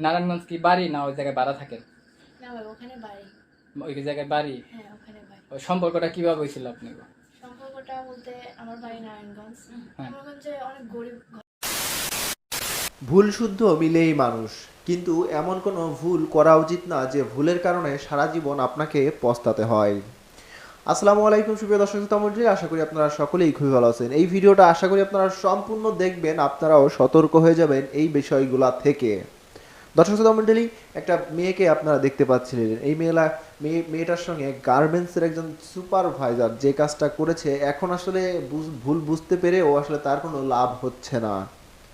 নারায়ণগঞ্জ কি বাড়ি না ওই জায়গায় ভাড়া থাকেন না ভাই ওখানে বাড়ি। ওই জায়গায় বাড়ি? হ্যাঁ ওখানে বাড়ি। ওই সম্পর্কটা কীভাবে হয়েছিল আপনি সম্পর্কটা বলতে আমার বাড়ি নারায়ণগঞ্জ। হ্যাঁ। নারায়ণগঞ্জে অনেক গরিব ভুল শুদ্ধ মিলেই মানুষ কিন্তু এমন কোনো ভুল করা উচিত না যে ভুলের কারণে সারা জীবন আপনাকে পস্তাতে হয়। আসসালামু আলাইকুম সুপ্রিয় দর্শক শ্রোতা মণ্ডলী আশা করি আপনারা সকলেই খুবই ভালো আছেন। এই ভিডিওটা আশা করি আপনারা সম্পূর্ণ দেখবেন আপনারাও সতর্ক হয়ে যাবেন এই বিষয়গুলা থেকে। দর্শক শ্রোতা মণ্ডলী একটা মেয়েকে আপনারা দেখতে পাচ্ছিলেন। এই মেয়েলা মেয়ে মেয়েটার সঙ্গে গার্মেন্টসের একজন সুপারভাইজার যে কাজটা করেছে, এখন আসলে ভুল বুঝতে পেরে ও আসলে তার কোনো লাভ হচ্ছে না।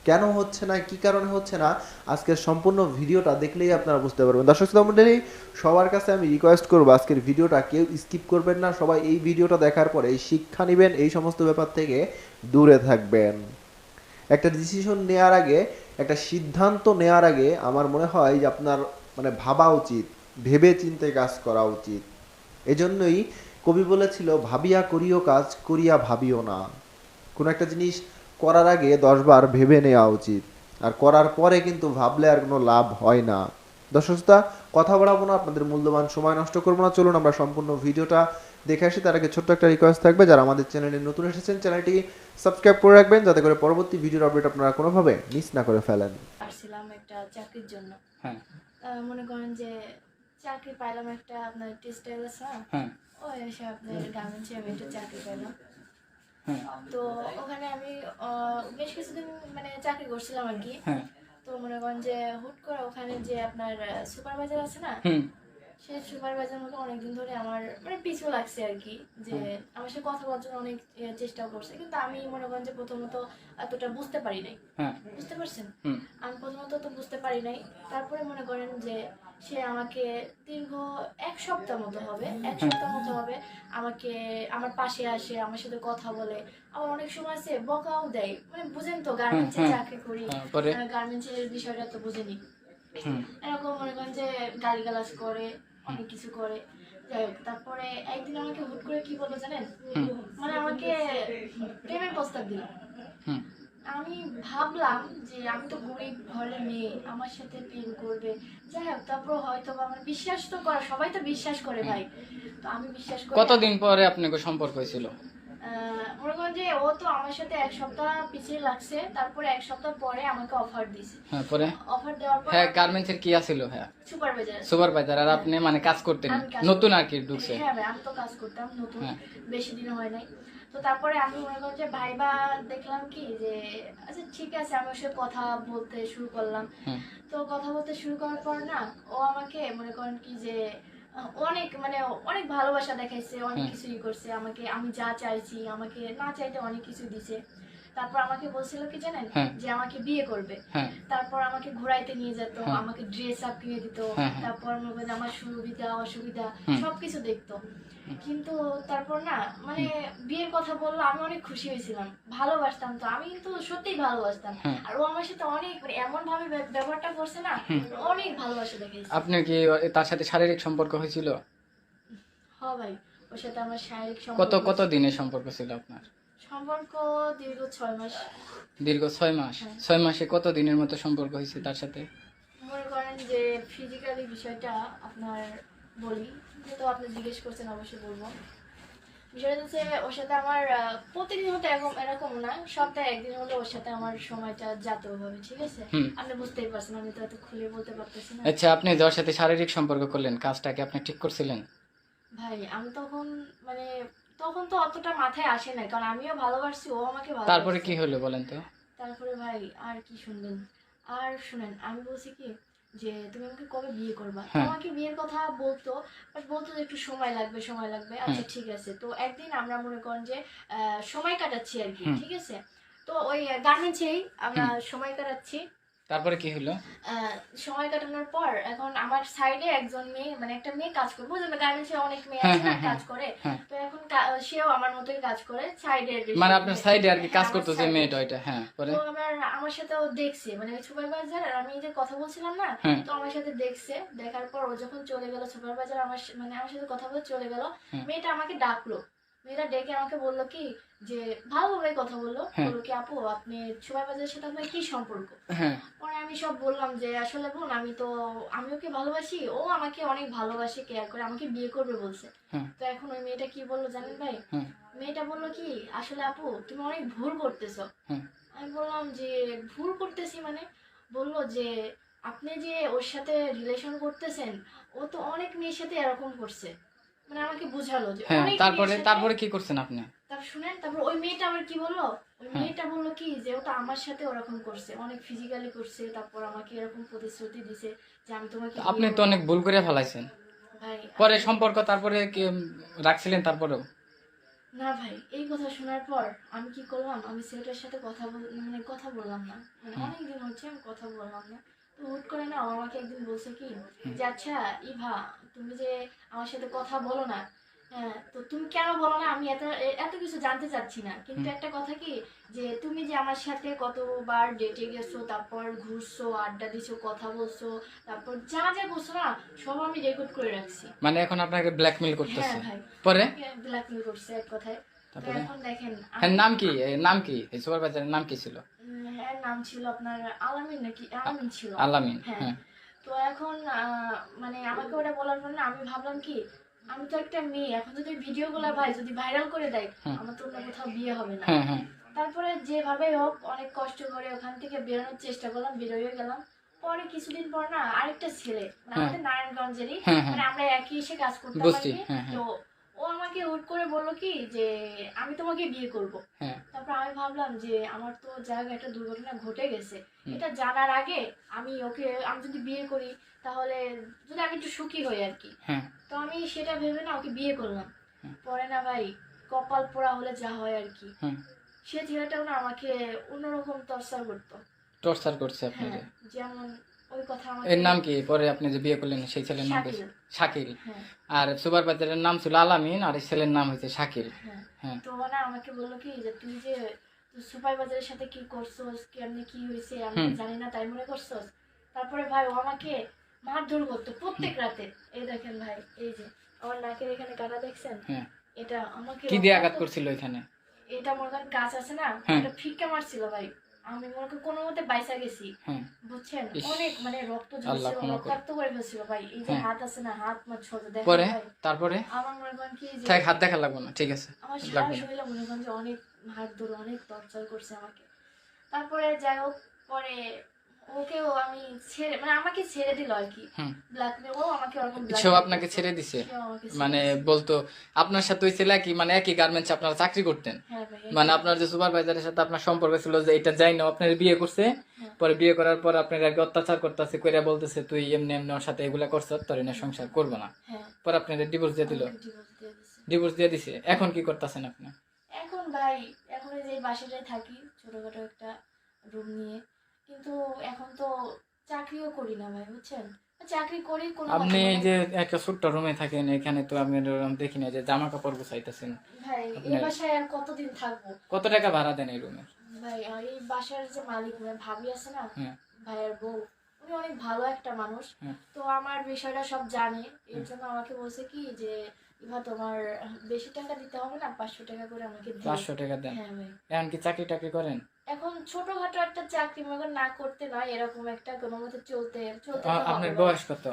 কেন হচ্ছে না? কি কারণে হচ্ছে না? আজকের সম্পূর্ণ ভিডিওটা দেখলেই আপনারা বুঝতে পারবেন। দর্শক শ্রোতা মণ্ডলী সবার কাছে আমি রিকোয়েস্ট করব আজকের ভিডিওটা কেউ স্কিপ করবেন না। সবাই এই ভিডিওটা দেখার পরে শিক্ষা নেবেন, এই সমস্ত ব্যাপার থেকে দূরে থাকবেন। একটা ডিসিশন নেওয়ার আগে একটা সিদ্ধান্ত নেওয়ার আগে আমার মনে হয় যে আপনার মানে ভাবা উচিত, ভেবে চিন্তে কাজ করা উচিত। এজন্যই কবি বলেছিল, ভাবিয়া করিও কাজ, করিয়া ভাবিও না। কোনো একটা জিনিস করার আগে দশবার ভেবে নেওয়া উচিত। আর করার পরে কিন্তু ভাবলে আর কোনো লাভ হয় না। দর্শক শ্রোতা, কথা বাড়াবো না আপনাদের মূল্যবান সময় নষ্ট করব না। চলুন আমরা সম্পূর্ণ ভিডিওটা দেখে আসি। তার আগে ছোট্ট একটা রিকোয়েস্ট থাকবে যারা আমাদের চ্যানেলে নতুন এসেছেন চ্যানেলটি সাবস্ক্রাইব করে রাখবেন যাতে করে পরবর্তী ভিডিওর আপডেট আপনারা কোনোভাবে মিস না করে ফেলেন। আসছিলাম একটা চাকরির জন্য। হ্যাঁ। মনে করেন যে চাকরি পাইলাম একটা আপনার টেক্সটাইল আছে হ্যাঁ। ওই এসে আপনার গার্মেন্টসে আমি একটা চাকরি পাইলাম। হ্যাঁ। তো ওখানে আমি বেশ কিছুদিন মানে চাকরি করছিলাম আর কি। হ্যাঁ। তো মনে করেন যে হুট করে ওখানে যে আপনার সুপারভাইজার আছে না সে সুপারভাইজার মতো অনেকদিন ধরে আমার মানে পিছু লাগছে আর কি যে আমার সাথে কথা বলার জন্য অনেক চেষ্টা করছে কিন্তু আমি মনে করেন যে প্রথমত এতটা বুঝতে পারি নাই। হ্যাঁ। বুঝতে পারছেন? আমি প্রথমত তো বুঝতে পারি নাই তারপরে মনে করেন যে সে আমাকে দীর্ঘ এক সপ্তাহ মতো হবে এক সপ্তাহ মতো হবে আমাকে আমার পাশে আসে আমার সাথে কথা বলে। আবার অনেক সময় আছে বকাও দেয়। মানে বুঝেন তো গার্মেন্টসে। চাকরি করি হ্যাঁ, গার্মেন্টসের বিষয়টা তো বুঝেনি। এরকম মনে করেন যে গালিগালাজ করে অনেক কিছু করে। যাই হোক তারপরে একদিন আমাকে হুট করে কি বলল জানেন? মানে আমাকে প্রেমের প্রস্তাব দিল। আমি ভাবলাম যে আমি তো গরিব ঘরের মেয়ে আমার সাথে প্রেম করবে। যাই হোক তারপর হয়তো আমার বিশ্বাস তো করা সবাই তো বিশ্বাস করে ভাই। তো আমি বিশ্বাস করি কতদিন পরে আপনাকে সম্পর্ক হয়েছিল? মনে করেন যে ও তো আমার সাথে এক সপ্তাহ পিছিয়ে লাগছে তারপরে এক সপ্তাহ পরে আমাকে অফার দিছে। হ্যাঁ পরে? অফার দেওয়ার পর হ্যাঁ গার্মেন্টসের কি আছিল হ্যাঁ সুপারভাইজার সুপারভাইজার আর আপনি মানে কাজ করতেন? নতুন আর কি ঢুকছে? হ্যাঁ ভাই আমি তো কাজ করতাম নতুন। হ্যাঁ। বেশি দিন হয় নাই। তো তারপরে আমি মনে যে ভাইবা দেখলাম কি যে আচ্ছা ঠিক আছে আমি ওর সাথে কথা বলতে শুরু করলাম। তো কথা বলতে শুরু করার পর না ও আমাকে মনে করেন কি যে অনেক মানে অনেক ভালোবাসা দেখাইছে অনেক। কিছুই করছে। আমাকে আমি যা চাইছি আমাকে না চাইতে অনেক কিছু দিছে। তারপর আমাকে বলছিল কি জানেন। যে আমাকে বিয়ে করবে। তারপর আমাকে ঘোরাইতে নিয়ে যেত। আমাকে ড্রেস আপ কিনে দিত। তারপর আমার সুবিধা অসুবিধা সবকিছু দেখতো। কিন্তু তারপর না মানে বিয়ের কথা বলল আমি অনেক খুশি হয়েছিলাম ভালোবাসতাম তো আমি কিন্তু সত্যিই ভালোবাসতাম। আর ও আমার সাথে অনেক মানে এমন ভাবে ব্যবহারটা করছে না অনেক ভালোবাসা দেখেছি আপনার কি তার সাথে শারীরিক সম্পর্ক হয়েছিল? হ ভাই ওর সাথে আমার শারীরিক কত সম্পর্ক কত দিনের সম্পর্ক ছিল আপনার? সম্পর্ক দীর্ঘ ছয় মাস। দীর্ঘ ছয় মাস? হ্যাঁ। ছয় মাসে কত দিনের মতো সম্পর্ক হয়েছে তার সাথে? মনে করেন যে ফিজিক্যালি বিষয়টা আপনার বলি যেহেতু আপনি জিজ্ঞেস করছেন অবশ্যই বলব। বিষয়টা হচ্ছে ওর সাথে আমার প্রতিদিন হতে এরকম এরকম না সপ্তাহে একদিন হলে ওর সাথে আমার সময়টা যাতে হবে ঠিক আছে? আপনি বুঝতেই পারছেন আমি তো এত খুলে বলতে পারতেছি না। আচ্ছা আপনি যার সাথে শারীরিক সম্পর্ক করলেন কাজটাকে আপনি ঠিক করছিলেন? ভাই আমি তখন মানে তখন তো অতটা মাথায় আসে না কারণ আমিও ভালোবাসছি ও আমাকে ভালো তারপরে কি হলো বলেন তো? তারপরে ভাই আর কি শুনবেন? আর শুনেন আমি বলছি কি যে তুমি আমাকে কবে বিয়ে করবা? তো হ্যাঁ। আমাকে বিয়ের কথা বলতো বাট বলতো যে একটু সময় লাগবে সময় লাগবে। আচ্ছা ঠিক আছে। তো একদিন আমরা মনে করেন যে আহ, সময় কাটাচ্ছি আর কি ঠিক আছে? তো ওই গার্মেন্টসেই আমরা সময় কাটাচ্ছি। তারপরে কি হলো সময় কাটানোর পর এখন আমার সাইডে একজন মেয়ে মানে একটা মেয়ে কাজ করে বুঝলেন গার্মেন্টসে অনেক মেয়ে হ্যাঁ, আছে না হ্যাঁ। কাজ করে হ্যাঁ। তো এখন সেও আমার মতোই কাজ করে সাইডে মানে আপনার সাইডে আর কি কাজ করতো যে মেয়েটা ওইটা হ্যাঁ পরে তো আমার আমার সাথে দেখছে মানে সুপারভাইজার আর আমি যে কথা বলছিলাম না। তো আমার সাথে দেখছে দেখার পর ও যখন চলে গেল সুপারভাইজার আমার মানে আমার সাথে কথা বলে চলে গেল। মেয়েটা আমাকে ডাকলো মেয়েটা ডেকে আমাকে বলল কি যে ভালোভাবে কথা বলল। হ্যাঁ। বলল কি আপু আপনি সুবাই বাজারের সাথে আপনার কি সম্পর্ক? হ্যাঁ। পরে আমি সব বললাম যে আসলে বোন আমি তো আমি ওকে ভালোবাসি? ও আমাকে অনেক ভালোবাসে কেয়ার করে আমাকে বিয়ে করবে বলছে। তো এখন ওই মেয়েটা কি বলল জানেন ভাই? মেয়েটা বলল কি আসলে আপু তুমি অনেক ভুল করতেছো। আমি বললাম যে ভুল করতেছি মানে? বলল যে আপনি যে ওর সাথে রিলেশন করতেছেন ও তো অনেক মেয়ের সাথে এরকম করছে। মানে আমাকে বুঝালো যে হ্যাঁ তারপরে তারপরে কি করছেন আপনি? তারপর শুনেন তারপর ওই মেয়েটা আবার কি বলল? ওই হ্যাঁ। মেয়েটা বলল কি যে ওটা আমার সাথে ওরকম করছে অনেক ফিজিক্যালি করছে তারপর আমাকে এরকম প্রতিশ্রুতি দিছে যে আমি তোমাকে আপনি তো অনেক ভুল করে ফেলাইছেন। পরে সম্পর্ক তারপরে রাখছিলেন তারপরেও? না ভাই এই কথা শোনার পর আমি কি করলাম? আমি ছেলেটার সাথে কথা মানে কথা বললাম না। মানে হুম। অনেক দিন হচ্ছে আমি কথা বললাম না। হুট করে না আমাকে একদিন বলছে কি যে আচ্ছা ইভা তুমি যে আমার সাথে কথা বলো না হ্যাঁ তো তুমি কেন বলো না? আমি এত এত কিছু জানতে চাচ্ছি না। কিন্তু একটা কথা কি যে তুমি যে আমার সাথে কতবার ডেটে গেছো তারপর ঘুরছো আড্ডা দিছো কথা বলছো তারপর যা যা করছ না সব আমি রেকর্ড করে রাখছি। মানে এখন আপনাকে ব্ল্যাকমেল হ্যাঁ করতেছে ভাই। পরে? ব্ল্যাকমেল করছে এক কথায়। তারপরে? দেখেন হ্যাঁ নাম কি? নাম কি? এই সুপারভাইজারের নাম কি ছিল? হ্যাঁ নাম ছিল আপনার আলামিন নাকি? আলামিন ছিল। আলামিন হ্যাঁ। হ্যাঁ। তো এখন মানে আমাকে ওটা বলার পর আমি ভাবলাম কি আমি তো একটা মেয়ে এখন যদি ভিডিও গুলা ভাই যদি ভাইরাল করে দেয় আমার তো অন্য কোথাও বিয়ে হবে না। হ্যাঁ হ্যাঁ। তারপরে যেভাবে হোক অনেক কষ্ট করে ওখান থেকে বেরোনোর চেষ্টা করলাম বেরোয় গেলাম। পরে কিছুদিন পর না আরেকটা ছেলে মানে হ্যাঁ। আমাদের নারায়ণগঞ্জেরই হ্যাঁ, হ্যাঁ। মানে আমরা একই এসে কাজ করতাম বুঝছি, আর কি। হ্যাঁ, হ্যাঁ। তো ও আমাকে হুট করে বলল কি যে আমি তোমাকে বিয়ে করব। হ্যাঁ। তারপর আমি ভাবলাম যে আমার তো জায়গায় একটা দুর্ঘটনা ঘটে গেছে। এটা জানার আগে আমি ওকে আমি যদি বিয়ে করি তাহলে যদি আমি একটু সুখী হই আর কি। হ্যাঁ। তো আমি সেটা ভেবে না ওকে বিয়ে করলাম। পরে না ভাই কপাল পোড়া হলে যা হয় আর কি। সে ছেলেটাও না আমাকে অন্যরকম তরসার করতো। টর্চার করছে হ্যাঁ আপনাকে যেমন ওই কথা আমাকে এর নাম কি? পরে আপনি যে বিয়ে করলেন সেই ছেলের নাম কি? শাকিল। শাকিল। হ্যাঁ। আর সুপারভাইজারের নাম ছিল আলামিন আর এই ছেলের নাম হয়েছে শাকিল। হ্যাঁ। হ্যাঁ। তো না আমাকে বলল কি যে তুই যে সুপার বাজারের সাথে কি করছোস? কেমনি কি হয়েছে? আমি হুম। জানি না তাই মনে করছোস? তারপরে ভাই ও আমাকে মারধর করতো প্রত্যেক রাতে। এই দেখেন ভাই এই যে আমার নাকের এখানে কাটা দেখছেন? হ্যাঁ। এটা আমাকে কি দিয়ে আঘাত করছিল এখানে? এটা মনে করেন গাছ আছে না? হ্যাঁ। এটা ফিক্কা মারছিল ভাই। আমি মনে করি কোনো মতে বাইসা গেছি। বুঝছেন? অনেক মানে রক্ত ঝরছিল রক্তাক্ত করে ফেলছিল ভাই। এই যে হ্যাঁ। হাত আছে না হাত মাছ ছোট দেখা পরে? তারপরে? আমার মনে করেন কি যে ঠিক হাত দেখা লাগবে না ঠিক আছে। আমার সারা শরীরে মনে করেন যে অনেক হাত ধরে অনেক টর্চার করছে আমাকে। তারপরে যাই হোক পরে ওকেও আমি ছেড়ে মানে আমাকে ছেড়ে দিল আর কি। ও আমাকে ওরকম সেও আপনাকে ছেড়ে দিছে? মানে বলতো আপনার সাথে ওই ছেলে কি মানে একই গার্মেন্টসে আপনারা চাকরি করতেন। হ্যাঁ মানে আপনার যে সুপারভাইজারের সাথে আপনার সম্পর্ক ছিল যে এটা যাই না আপনার বিয়ে করছে। হ্যাঁ। পরে বিয়ে করার পর আপনার আগে অত্যাচার করতেছে কইরা বলতেছে তুই এমনি এমনি ওর সাথে এগুলা করছ তোর এনে সংসার করব না। পরে আপনাদের ডিভোর্স দিয়ে দিল। ডিভোর্স দিয়ে দিছে। এখন কি করতেছেন আপনি? এখন ভাই এখন যে বাসাটায় থাকি ছোটখাটো একটা রুম নিয়ে। কিন্তু এখন তো চাকরিও করি না ভাই বুঝছেন? চাকরি করি কোনো আপনি এই যে একটা ছোট্ট রুমে থাকেন এখানে তো আপনি ওরকম দেখি না যে জামা কাপড় গুছাইতেছেন। ভাই এই বাসায় আর কতদিন থাকব? কত টাকা ভাড়া দেন এই রুমে ভাই এই বাসার যে মালিক মানে ভাবি আছে না হ্যাঁ। ভাইয়ের বউ উনি অনেক ভালো একটা মানুষ। তো আমার বিষয়টা সব জানে। এর জন্য আমাকে বলছে কি যে ইভা তোমার বেশি টাকা দিতে হবে না? পাঁচশো টাকা করে আমাকে। পাঁচশো টাকা দেন। হ্যাঁ ভাই। এখন কি চাকরি টাকরি করেন? এখন ছোটখাটো একটা চাকরি মনে করেন না করতে নয় এরকম একটা কোনো মতে চলতে আপনার বয়স কত?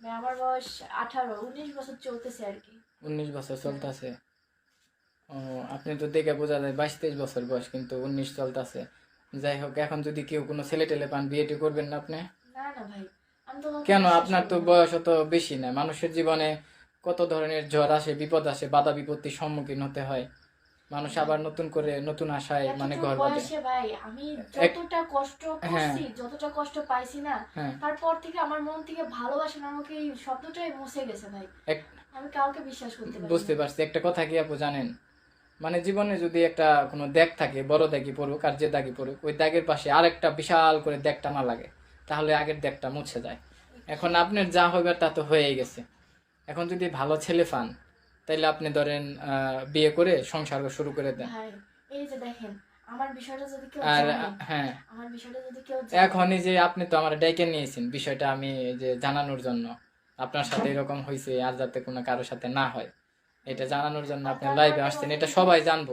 আমার বয়স আঠারো উনিশ বছর চলতেছে আর কি। উনিশ বছর চলতেছে। ও আপনি তো দেখে বোঝা যায় বাইশ তেইশ বছর বয়স কিন্তু উনিশ চলতেছে। যাই হোক এখন যদি কেউ কোনো ছেলে টেলে পান বিয়েটি করবেন না আপনি? না না ভাই কেন? আপনার তো বয়স অত বেশি না। মানুষের জীবনে কত ধরনের ঝড় আসে বিপদ আসে বাধা বিপত্তির সম্মুখীন হতে হয়। মানুষ আবার নতুন করে নতুন আশায় মানে ঘর বাঁধে ভাই আমি যতটা কষ্ট হ্যাঁ। করছি যতটা কষ্ট পাইছি না হ্যাঁ। তারপর থেকে আমার মন থেকে ভালোবাসা নামক এই শব্দটাই মুছে গেছে ভাই। আমি কাউকে বিশ্বাস করতে পারি বুঝতে পারছি। একটা কথা কি আপু জানেন? মানে জীবনে যদি একটা কোনো দাগ থাকে বড় দাগি পড়ুক আর যে দাগি পড়ুক ওই দাগের পাশে আরেকটা বিশাল করে দাগটা না লাগে তাহলে আগের দাগটা মুছে যায়। এখন আপনার যা হইবার তা তো হয়েই গেছে। এখন যদি ভালো ছেলে পান তাইলে আপনি ধরেন বিয়ে করে সংসার শুরু করে দেন। এই যে দেখেন আমার বিষয়টা যদি কেউ আর হ্যাঁ। আমার বিষয়টা যদি কেউ এখনই যে আপনি তো আমার ডাইকে নিয়েছেন বিষয়টা আমি যে জানানোর জন্য। আপনার সাথে এরকম হয়েছে আর যাতে কোনো কারোর সাথে না হয়। এটা জানানোর জন্য আপনি লাইভে আসছেন এটা সবাই জানব।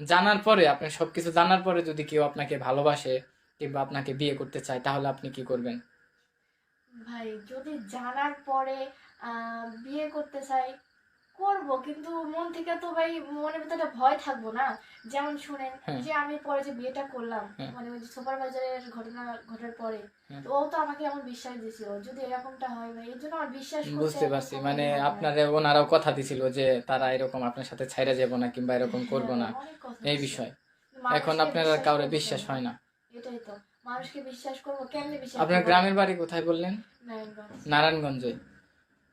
জানার পরে আপনি সবকিছু জানার পরে যদি কেউ আপনাকে ভালোবাসে কিংবা আপনাকে বিয়ে করতে চায় তাহলে আপনি কি করবেন? ভাই যদি জানার পরে বিয়ে করতে চাই করব কিন্তু মন থেকে তো ভাই মনের ভিতরে ভয় থাকব না। যেমন শুনেন হ্যাঁ। যে আমি পরে যে বিয়েটা করলাম হ্যাঁ। মানে ওই যে সুপারভাইজারের ঘটনা ঘটার পরে হ্যাঁ। তো ও তো আমাকে এমন বিশ্বাস দিছিল যদি এরকমটা হয় ভাই এর জন্য আমার বিশ্বাস বুঝতে পারছি মানে আপনার ওনারাও কথা দিছিল যে তারা এরকম আপনার সাথে ছাইরা যাব না কিংবা এরকম করব না। এই। বিষয়। এখন আপনার কাউরে বিশ্বাস হয় না। এটাই তো মানুষকে বিশ্বাস করব কেমনে বিশ্বাস আপনার গ্রামের বাড়ি কোথায় বললেন? নারায়ণগঞ্জে।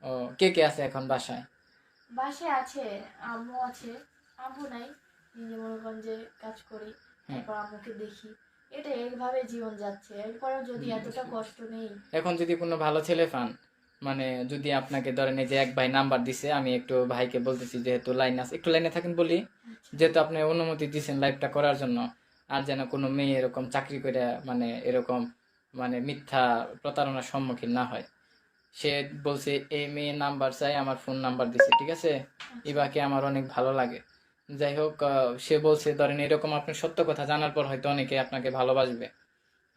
ও কে কে আছে এখন বাসায়? বাসে আছে আম্মু আছে আম্মু নাই নিজে মনে করেন যে কাজ করি। তারপর আম্মুকে দেখি। এটা এইভাবে জীবন যাচ্ছে। এরপরেও যদি এতটা কষ্ট নেই। এখন যদি কোনো ভালো ছেলে পান মানে যদি আপনাকে ধরেন এই যে এক ভাই নাম্বার দিছে আমি একটু ভাইকে বলতেছি যেহেতু লাইন আছে একটু লাইনে থাকেন বলি যেহেতু আপনি অনুমতি দিয়েছেন লাইভটা করার জন্য আর যেন কোনো মেয়ে এরকম চাকরি করে মানে এরকম মানে মিথ্যা প্রতারণার সম্মুখীন না হয়। সে বলছে এই মেয়ে নাম্বার চাই আমার ফোন নাম্বার দিছে ঠিক আছে? ইবাকে আমার অনেক ভালো লাগে। যাই হোক সে বলছে ধরেন এরকম আপনি সত্য কথা জানার পর হয়তো অনেকে আপনাকে ভালোবাসবে।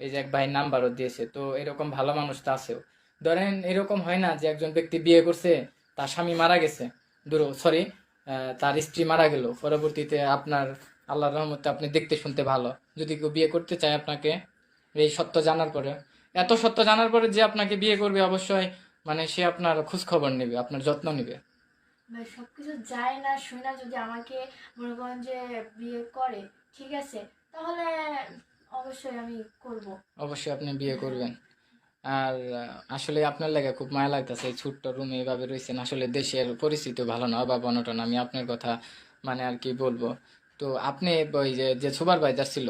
এই যে এক ভাই নাম্বারও দিয়েছে তো এরকম ভালো মানুষ তো আছেও। ধরেন এরকম হয় না যে একজন ব্যক্তি বিয়ে করছে তার স্বামী মারা গেছে দূর সরি তার স্ত্রী মারা গেল পরবর্তীতে আপনার আল্লাহর রহমতে আপনি দেখতে শুনতে ভালো। যদি কেউ বিয়ে করতে চায় আপনাকে এই সত্য জানার পরে। এত সত্য জানার পরে যে আপনাকে বিয়ে করবে অবশ্যই মানে সে আপনার খোঁজ খবর নেবে আপনার যত্ন নেবে। সবকিছু যায় না শুনে না যদি আমাকে মনে করেন যে বিয়ে করে ঠিক আছে তাহলে অবশ্যই আমি করব। অবশ্যই আপনি বিয়ে করবেন। আর আসলে আপনার লাগে খুব মায়া লাগতেছে এই ছোট্ট রুমে এভাবে রয়েছেন। আসলে দেশের পরিস্থিতি ভালো না বা বনটন আমি আপনার কথা মানে আর কি বলব। তো আপনি ওই যে যে সুপারভাইজার ছিল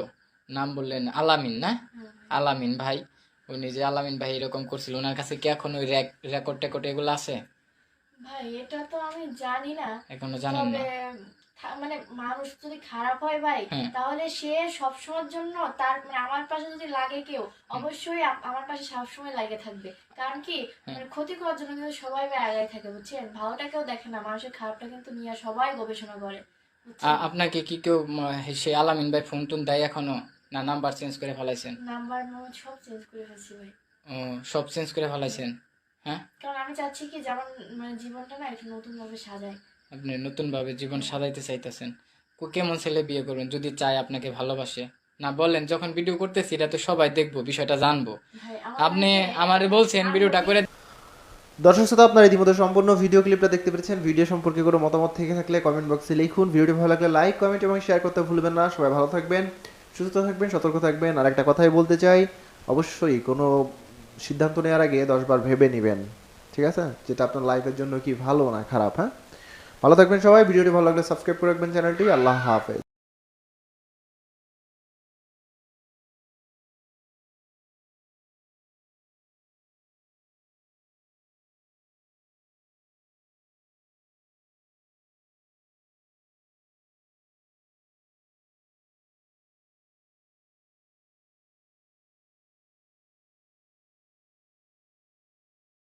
নাম বললেন আলামিন না? আলামিন ভাই উনি যে আলামিন ভাই এরকম করছিল ওনার কাছে কি এখন ওই রেকর্ড টেকর্ড এগুলো আছে? ভাই এটা তো আমি জানি না। এখনও জানেন না। মানে মানুষ যদি খারাপ হয় ভাই হ্যাঁ। তাহলে সে সবসময়ের জন্য তার মানে আমার পাশে যদি লাগে কেউ অবশ্যই আমার পাশে সবসময় লাগে থাকবে। কারণ কি হ্যাঁ। মানে ক্ষতি করার জন্য কিন্তু সবাই ভাই আগায় থাকে বুঝছেন? ভালোটা কেউ দেখে না মানুষের খারাপটা কিন্তু নিয়ে সবাই গবেষণা করে আপনাকে কি কেউ সে আলামিন ভাই ফোন টোন দেয় এখনও? না নাম্বার চেঞ্জ করে ফেলাইছেন? নাম্বার মোবাইল সব চেঞ্জ করে ফেলছি ভাই। ও সব চেঞ্জ করে ফেলাইছেন? হ্যাঁ? কারণ আমি চাচ্ছি কি যেমন মানে জীবনটা না একটু নতুন ভাবে সাজাই। আপনি নতুনভাবে জীবন সাজাইতে চাইতেছেন। কেমন ছেলে বিয়ে করবেন যদি চায় আপনাকে ভালোবাসে? না বলেন যখন ভিডিও করতেছি এটা তো সবাই দেখব বিষয়টা জানব। আপনি আমারে বলছেন ভিডিওটা করে দর্শক শ্রোতা আপনারা ইতিমধ্যে সম্পূর্ণ ভিডিও ক্লিপটা দেখতে পেরেছেন। ভিডিও সম্পর্কে কোনো মতামত থেকে থাকলে কমেন্ট বক্সে লিখুন। ভিডিওটি ভালো লাগলে লাইক কমেন্ট এবং শেয়ার করতে ভুলবেন না। সবাই ভালো থাকবেন। সুস্থ থাকবেন, সতর্ক থাকবেন। আর একটা কথাই বলতে চাই, অবশ্যই কোনো সিদ্ধান্ত নেওয়ার আগে দশবার ভেবে নেবেন। ঠিক আছে? যেটা আপনার লাইফের জন্য কি ভালো না খারাপ হ্যাঁ? ভালো থাকবেন সবাই, ভিডিওটি ভালো লাগলে সাবস্ক্রাইব করে রাখবেন চ্যানেলটি। আল্লাহ হাফেজ।